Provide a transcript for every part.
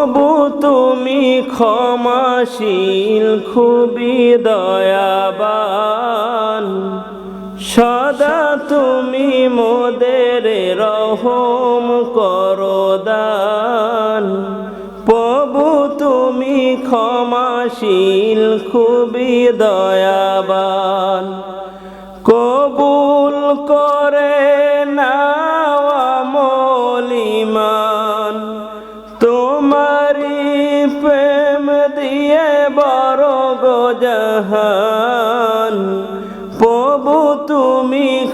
প্রভু তুমি ক্ষমাশীল, খুবই দয়াবান। সদা তুমি মোদের রহম করো দান প্রভু তুমি ক্ষমাশীল, খুবই দয়াবান। কবুল করে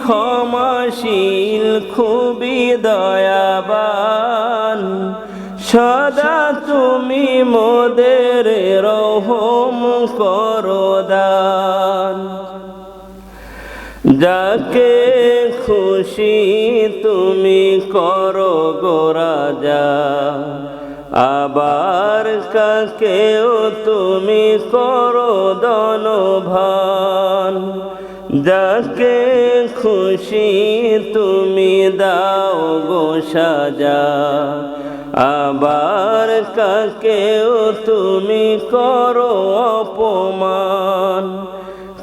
ক্ষমাশীল, খুবই দয়াবান। সদা তুমি মোদের রহম করো দান যাকে খুশি তুমি করো গো রাজা, আবার কাকেও তুমি করো দনভান যাকে খুশি তুমি দাও গো সাজা। আবার কাকেও তুমি করো অপমান।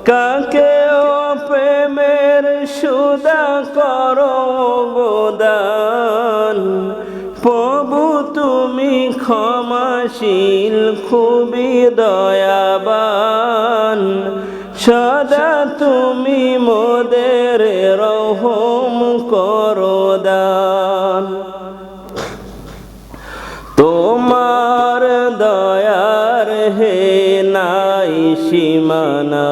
কাকেও প্রেমের সুদা করো গোদান প্রভু তুমি ক্ষমাশীল, খুবই দয়াবান। সদা তুমি মোদের রহম করো দান। তোমার দয়ার হে নাই সীমানা,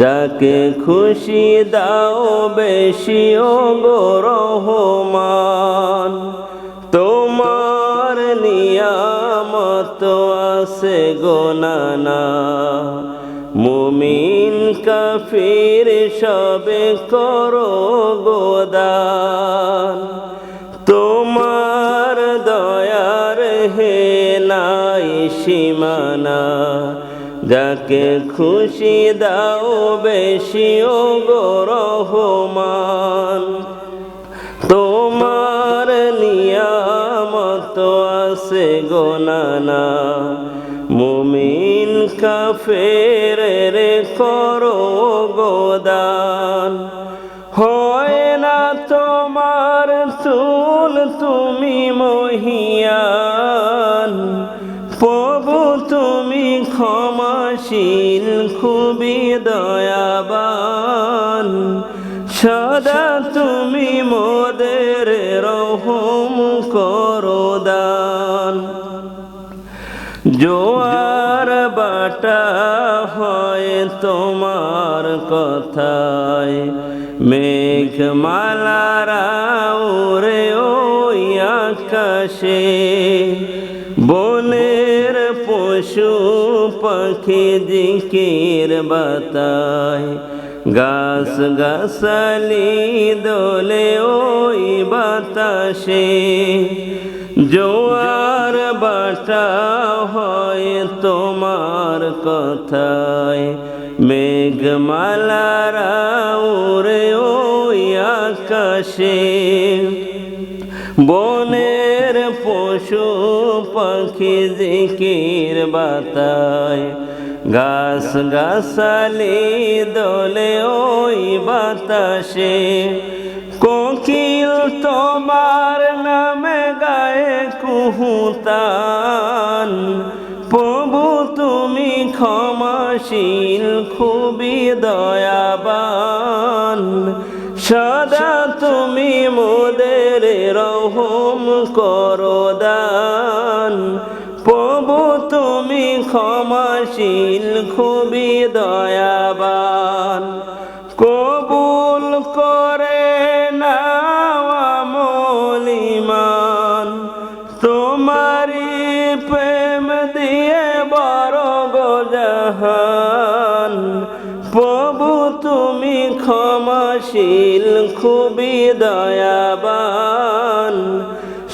যাকে খুশি দাও বেশি ও রহমান। তোমার নিয়ামত আছে গোনানা মুমিন কাফির সবে করো গোদান। তোমার দয়ার হে নাই সীমানা, যাকে খুশি দাও বেশি ও রহমান। তোমার নিয়ামত আছে গোনানা মুমিন কাফের রে করো গোদান হয় না তোমার চুল তুমি মহিয়ান, প্রভু তুমি ক্ষমাশীল, খুবই দয়াবান। সদা তুমি মোদের রহম জোয়ার বাটা হয় তোমার কথায়। মেঘ মালারা ওরে ওই আকাশে। বনের পশু পাখি জিকির বাতায়। গাছ গাছালি দোলে ওই বাতাসে। জোয়ার বাটা হয় তোমার কথায়। মেঘমালারা উড়ে ওই আকাশে। বনের পশু পাখি জিকির বাতায়। গাছ গাছালি দোলে ওই বাতাসে। কোকিল তোমার গায়ে প্রভু তুমি ক্ষমাশীল, খুবই দয়াবান। সদা তুমি মোদের রহম করো দান প্রভু তুমি ক্ষমাশীল, খুবই দয়াবান। কবুল করে নাওয়া মলিমান জাহান। প্রভু তুমি ক্ষমাশীল খুবই দয়াবান।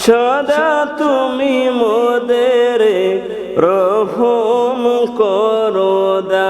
সদা তুমি মোদের রহম করো দা